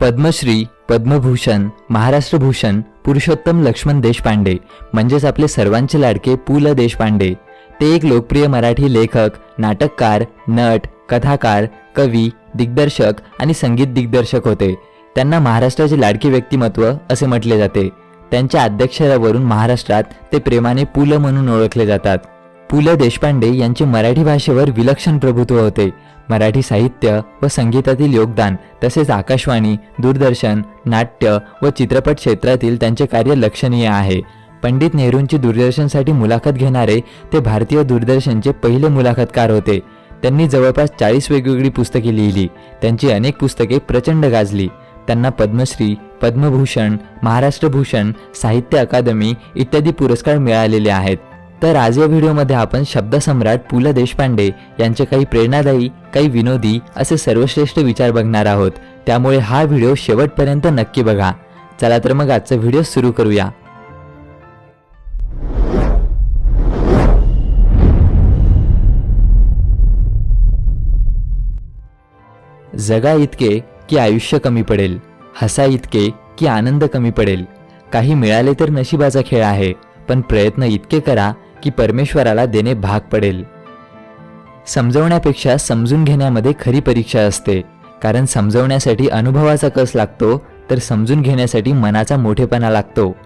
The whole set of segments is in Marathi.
पद्मश्री पद्मभूषण महाराष्ट्र भूषण पुरुषोत्तम लक्ष्मण देशपांडे म्हणजेच आपले सर्वांचे लाडके पु ल देशपांडे. ते एक लोकप्रिय मराठी लेखक नाटककार नट कथाकार कवी दिग्दर्शक आणि संगीत दिग्दर्शक होते. त्यांना महाराष्ट्राचे लाडके व्यक्तिमत्व असे म्हटले जाते. त्यांच्या अध्यक्षरावरून महाराष्ट्रात ते प्रेमाने पु ल म्हणून ओळखले जातात. पु ल देशपांडे यांचे मराठी भाषेवर विलक्षण प्रभुत्व होते. मराठी साहित्य व संगीतातील योगदान तसेच आकाशवाणी दूरदर्शन नाट्य व चित्रपट क्षेत्रातील त्यांचे कार्य लक्षणीय आहे. पंडित नेहरूंची दूरदर्शनसाठी मुलाखत घेणारे ते भारतीय दूरदर्शनचे पहिले मुलाखतकार होते. त्यांनी जवळपास चाळीस वेगवेगळी पुस्तके लिहिली. त्यांची अनेक पुस्तके प्रचंड गाजली. त्यांना पद्मश्री पद्मभूषण महाराष्ट्र भूषण साहित्य अकादमी इत्यादी पुरस्कार मिळालेले आहेत. तर आज या व्हिडिओमध्ये आपण शब्दसम्राट पु ल देशपांडे यांचे काही प्रेरणादायी काही विनोदी असे सर्वश्रेष्ठ विचार बघणार आहोत. त्यामुळे हा व्हिडिओ शेवटपर्यंत नक्की बघा. चला तर मग आजचा व्हिडिओ सुरू करूया. जगा इतके की आयुष्य कमी पडेल. हसा इतके की आनंद कमी पडेल. काही मिळाले तर नशिबाचा खेळ आहे पण प्रयत्न इतके करा की परमेश्वराला देणे भाग पडेल. समजवण्यापेक्षा समजून घेण्यामध्ये खरी परीक्षा असते. कारण समजवण्यासाठी अनुभवाचा कस लागतो तर समजून घेण्यासाठी मनाचा मोठेपणा लागतो.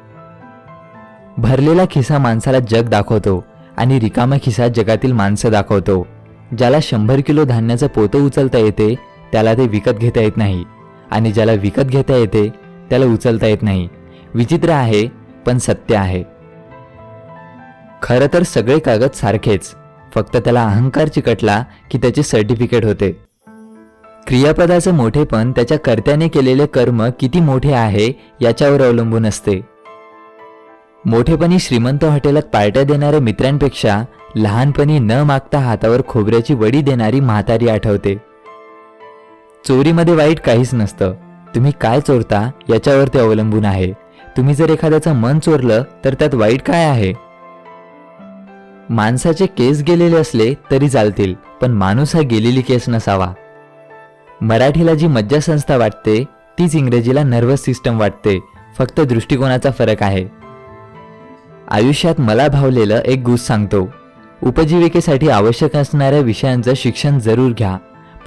भरलेला खिसा माणसाला जग दाखवतो आणि रिकामा खिसा जगातील माणसं दाखवतो. ज्याला शंभर किलो धान्याचं पोतं उचलता येते त्याला ते विकत घेता येत नाही. आणि ज्याला विकत घेता येते त्याला उचलता येत नाही. विचित्र आहे पण सत्य आहे. खरं तर सगळे कागद सारखेच. फक्त त्याला अहंकार चिकटला की त्याचे सर्टिफिकेट होते. क्रियापदाचं मोठेपण त्याच्या कर्त्याने केलेले कर्म किती मोठे आहे याच्यावर अवलंबून असते. मोठेपणी श्रीमंत हॉटेलात पार्ट्या देणाऱ्या मित्रांपेक्षा लहानपणी न मागता हातावर खोबऱ्याची वडी देणारी म्हातारी आठवते. चोरीमध्ये वाईट काहीच नसतं. तुम्ही काय चोरता याच्यावर ते अवलंबून आहे. तुम्ही जर एखाद्याचं मन चोरलं तर त्यात वाईट काय आहे? माणसाचे केस गेलेले असले तरी चालतील पण माणूस हा गेलेली केस नसावा. मराठीला जी मज्जासंस्था वाटते तीच इंग्रजीला नर्वस सिस्टम वाटते. फक्त दृष्टिकोनाचा फरक आहे. आयुष्यात मला भावलेलं एक गुज सांगतो. उपजीविकेसाठी आवश्यक असणाऱ्या विषयांचं शिक्षण जरूर घ्या.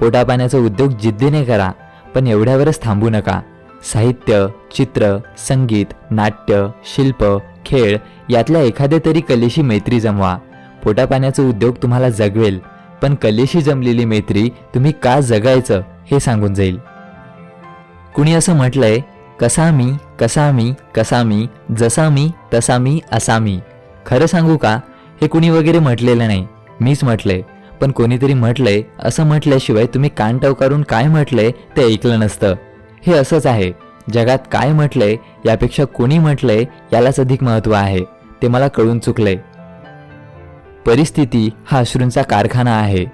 पोटापाण्याचा उद्योग जिद्दीने करा पण एवढ्यावरच थांबू नका. साहित्य चित्र संगीत नाट्य शिल्प खेळ यातल्या एखाद्या तरी कलेशी मैत्री जमवा. पोटापाण्याचा उद्योग तुम्हाला जगवेल पण कलेशी जमलेली मैत्री तुम्ही का जगायचं हे सांगून जाईल. कुणी असं म्हटलंय कसा मी कसा मी कसा मी जसा मी तसा मी असा मी खरं सांगू का? हे कुणी वगैरे म्हटलेलं नाही. मीच म्हटलंय. पण कोणीतरी म्हटलंय असं म्हटल्याशिवाय तुम्ही कान टवकारून काय म्हटलंय ते ऐकलं नसतं. हे असंच आहे. जगात काय म्हटलंय यापेक्षा कोणी म्हटलंय यालाच अधिक महत्त्व आहे. ते मला कळून चुकलंय. परिस्थिती हा अश्रूंचा कारखाना आहे.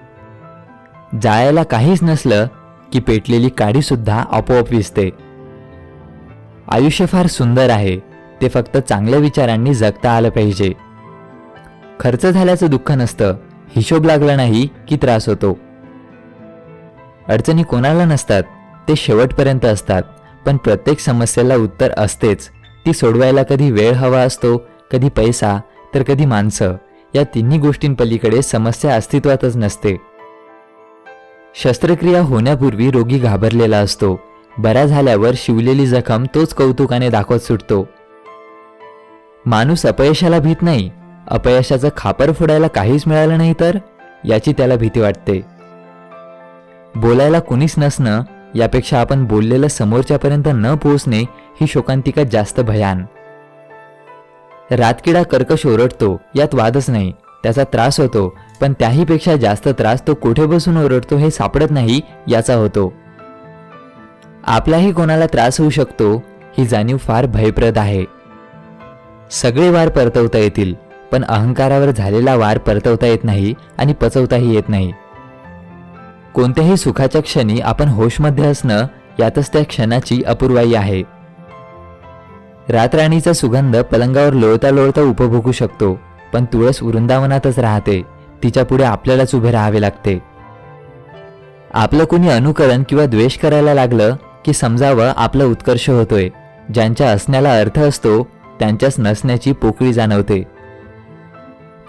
जायला काहीच नसलं की पेटलेली काडीसुद्धा आपोआप विसते. आयुष्य फार सुंदर आहे ते फक्त चांगल्या विचारांनी जगता आलं पाहिजे. खर्च झाल्याचं दुःख नसतं हिशोब लागला नाही की त्रास होतो. अडचणी कोणाला नसतात ते शेवटपर्यंत असतात पण प्रत्येक समस्येला उत्तर असतेच. ती सोडवायला कधी वेळ हवा असतो कधी पैसा तर कधी माणसं. या तिन्ही गोष्टींपलीकडे समस्या अस्तित्वातच नसते. शस्त्रक्रिया होण्यापूर्वी रोगी घाबरलेला असतो. बरा झाल्यावर शिवलेली जखम तोच कौतुकाने दाखवत सुटतो. माणूस अपयशाला भीत नाही. अपयशाचं खापर फोडायला काहीच मिळालं नाही तर? याची त्याला भीती वाटते. बोलायला कुणीच नसणं यापेक्षा आपण बोललेलं समोरच्यापर्यंत न पोहोचणे ही शोकांतिका जास्त भयान. रातकिडा कर्कश ओरडतो यात वादच नाही. त्याचा त्रास होतो पण त्याहीपेक्षा जास्त त्रास तो कुठे बसून ओरडतो हे सापडत नाही याचा होतो. आपलाही कोणाला त्रास होऊ शकतो ही जाणीव फार भयप्रद आहे. सगळे वार परतवता येतील पण अहंकारावर झालेला वार परतवता येत नाही आणि पचवताही येत नाही. कोणत्याही सुखाच्या क्षणी आपण होशमध्ये असणं यातच त्या क्षणाची अपूर्वाई आहे. रातराणीचा सुगंध पलंगावर लोळता लोळता उपभोगू शकतो पण तुळस वृंदावनातच राहते. तिच्या पुढे आपल्यालाच उभे राहावे लागते. आपलं कोणी अनुकरण किंवा द्वेष करायला लागलं की समजावं आपला उत्कर्ष होतोय. ज्यांच्या असण्याला अर्थ असतो त्यांच्याच नसण्याची पोकळी जाणवते.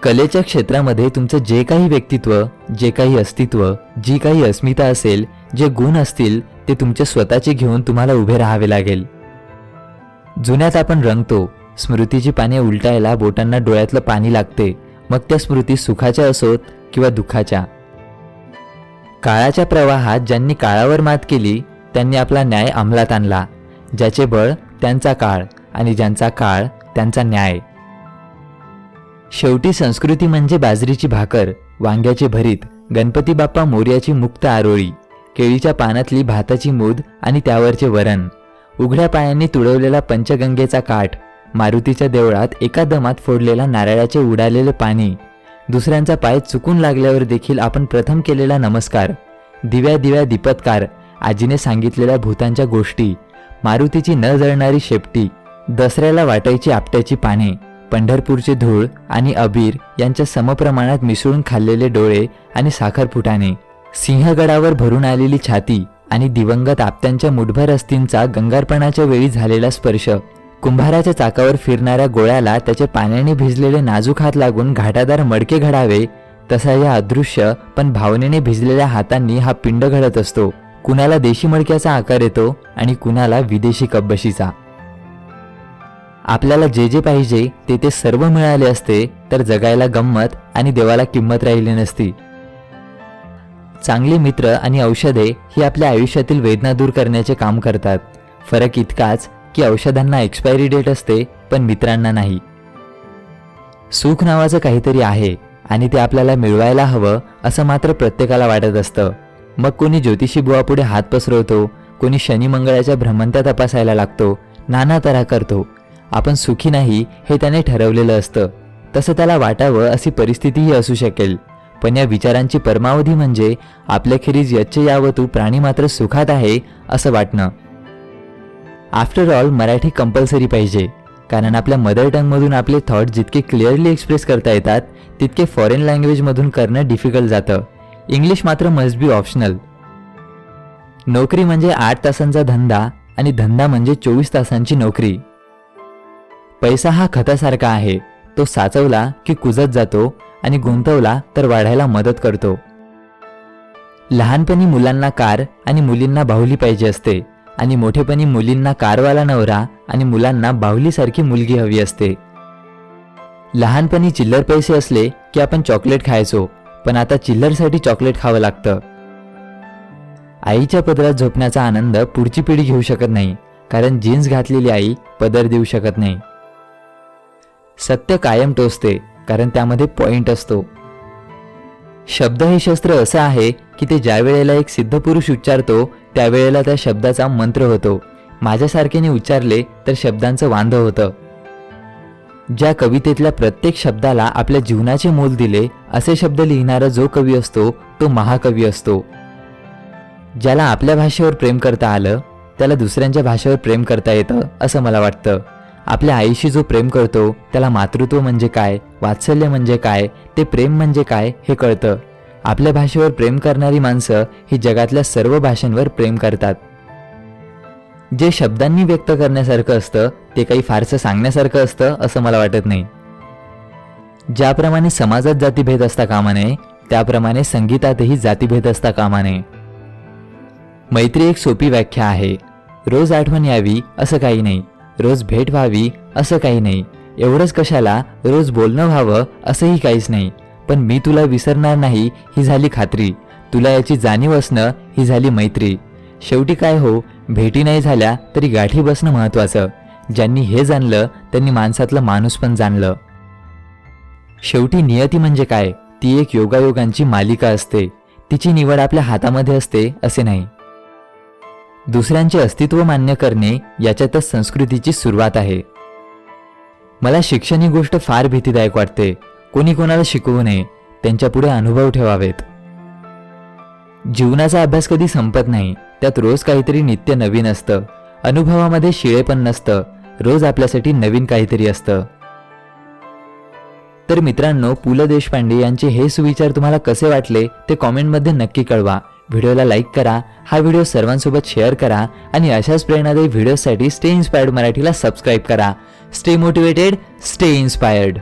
कलेच्या क्षेत्रामध्ये तुमचं जे काही व्यक्तित्व जे काही अस्तित्व जी काही अस्मिता असेल जे गुण असतील ते तुमचे स्वतःचे घेऊन तुम्हाला उभे राहावे लागेल. जुन्यात आपण रंगतो. स्मृतीची पाने उलटायला बोटांना डोळ्यातलं पाणी लागते. मग त्या स्मृती सुखाच्या असोत किंवा दुःखाच्या. काळाच्या प्रवाहात ज्यांनी काळावर मात केली त्यांनी आपला न्याय अंमलात आणला. ज्याचे बळ त्यांचा काळ आणि ज्यांचा काळ त्यांचा न्याय. शेवटी संस्कृती म्हणजे बाजरीची भाकर वांग्याचे भरीत गणपती बाप्पा मोर्याची मुक्त आरोळी केळीच्या पानातली भाताची मूद आणि त्यावरचे वरण. उघड्या पायांनी तुडवलेला पंचगंगेचा काठ मारुतीच्या देवळात एका दमात फोडलेला नारळाचे उडालेले पाणी दुसऱ्यांचा पाय चुकून लागल्यावर देखील आपण प्रथम केलेला नमस्कार दिव्या दिव्या दीपत्कार आजीने सांगितलेल्या भूतांच्या गोष्टी मारुतीची न जळणारी शेपटी दसऱ्याला वाटायची आपट्याची पाने पंढरपूरचे धूळ आणि अबीर यांच्या समप्रमाणात मिसळून खाल्लेले डोळे आणि साखरपुटाने सिंहगडावर भरून आलेली छाती आणि दिवंगत आपत्यांच्या मुठभर अस्तींचा गंगारपणाच्या वेळी झालेला स्पर्श. कुंभाराच्या चाकावर फिरणाऱ्या गोळ्याला त्याचे पाण्याने भिजलेले नाजूक हात लागून घाटादार मडके घडावे तसा या अदृश्य पण भावनेने भिजलेल्या हातांनी हा पिंड घडत असतो. कुणाला देशी मडक्याचा आकार येतो आणि कुणाला विदेशी कब्बशीचा आपल्याला जे जे पाहिजे ते ते सर्व मिळाले असते तर जगायला गंमत आणि देवाला किंमत राहिली नसती. चांगले मित्र आणि औषधे ही आपल्या आयुष्यातील वेदना दूर करण्याचे काम करतात. फरक इतकाच की औषधांना एक्सपायरी डेट असते पण मित्रांना नाही. सुख नावाचं काहीतरी आहे आणि ते आपल्याला मिळवायला हवं असं मात्र प्रत्येकाला वाटत असतं. मग कोणी ज्योतिषी बुवापुढे हात पसरवतो कोणी शनी मंगळाच्या भ्रमंत्या तपासायला लागतो नाना तऱ्हा करतो. आपण सुखी नाही हे त्याने ठरवलेलं असतं. तसं त्याला वाटावं अशी परिस्थितीही असू शकेल. पण या विचारांची परमावधी म्हणजे आपल्याखेरीज यच्च यावं तू प्राणी मात्र सुखात आहे असं वाटणं. आफ्टर ऑल मराठी कंपल्सरी पाहिजे. कारण आपल्या मदर टंगमधून आपले थॉट जितके क्लिअरली एक्सप्रेस करता येतात तितके फॉरेन लँग्वेजमधून करणं डिफिकल्ट जातं. इंग्लिश मात्र मस्ट बी ऑप्शनल नोकरी म्हणजे आठ तासांचा धंदा आणि धंदा म्हणजे चोवीस तासांची नोकरी. पैसा हा खतासारखा आहे. तो साचवला की कुजत जातो आणि गुंतवला तर वाढायला मदत करतो. लहानपणी मुलांना कार आणि मुलींना बाहुली पाहिजे असते आणि मोठेपणी मुलींना कारवाला नवरा आणि मुलांना बाहुलीसारखी मुलगी हवी असते. लहानपणी चिल्लर पैसे असले की आपण चॉकलेट खायचो पण आता चिल्लरसाठी चॉकलेट खावं लागतं. आईच्या पदरात झोपण्याचा आनंद पुढची पिढी घेऊ शकत नाही कारण जीन्स घातलेली आई पदर देऊ शकत नाही. सत्य कायम टोचते कारण त्यामध्ये पॉइंट असतो. शब्द हे शस्त्र असं आहे की ते ज्या वेळेला एक सिद्ध पुरुष उच्चारतो त्यावेळेला त्या शब्दाचा मंत्र होतो. माझ्यासारखेने उच्चारले तर शब्दांचं वांध होतं. ज्या कवितेतल्या प्रत्येक शब्दाला आपल्या जीवनाचे मोल दिले असे शब्द लिहिणारा जो कवी असतो तो महाकवी असतो. ज्याला आपल्या भाषेवर प्रेम करता आलं त्याला दुसऱ्यांच्या भाषेवर प्रेम करता येतं असं मला वाटतं. आपल्या आईशी जो प्रेम करतो त्याला मातृत्व म्हणजे काय वात्सल्य म्हणजे काय ते प्रेम म्हणजे काय हे कळतं. आपल्या भाषेवर प्रेम करणारी माणसं ही जगातल्या सर्व भाषांवर प्रेम करतात. जे शब्दांनी व्यक्त करण्यासारखं असतं ते काही फारसं सांगण्यासारखं असतं असं मला वाटत नाही. ज्याप्रमाणे समाजात जातीभेद असता कामा नये त्याप्रमाणे संगीतातही जातीभेद असता कामा नये. मैत्री एक सोपी व्याख्या आहे. रोज आठवण यावी असं काही नाही. रोज भेट व्हावी असं काही नाही. एवढंच कशाला रोज बोलणं व्हावं असंही काहीच नाही. पण मी तुला विसरणार नाही ही झाली खात्री. तुला याची जाणीव असणं ही झाली मैत्री. शेवटी काय हो भेटी नाही झाल्या तरी गाठी बसणं महत्वाचं ज्यांनी हे जाणलं त्यांनी माणसातलं माणूस पण जाणलं. शेवटी नियती म्हणजे काय? ती एक योगायोगांची मालिका असते. तिची निवड आपल्या हातामध्ये असते असे नाही. दुसऱ्यांचे अस्तित्व मान्य करणे याच्यातच संस्कृतीची सुरुवात आहे. मला शिक्षण ही गोष्ट फार भीतीदायक वाटते. कोणी कोणाला शिकवू नये त्यांच्यापुढे अनुभव ठेवावेत. जीवनाचा अभ्यास कधी संपत नाही त्यात रोज काहीतरी नित्य नवीन असतं. अनुभवामध्ये शिळे पण नसतं रोज आपल्यासाठी नवीन काहीतरी असतं. तर मित्रांनो पु ल देशपांडे यांचे हे सुविचार तुम्हाला कसे वाटले ते कॉमेंटमध्ये नक्की कळवा. व्हिडिओला लाईक करा हा व्हिडिओ सर्वांसोबत शेअर करा आणि अशाच प्रेरणादायी व्हिडिओसाठी स्टे इन्स्पायर्ड मराठीला सबस्क्राईब करा. Stay motivated stay inspired.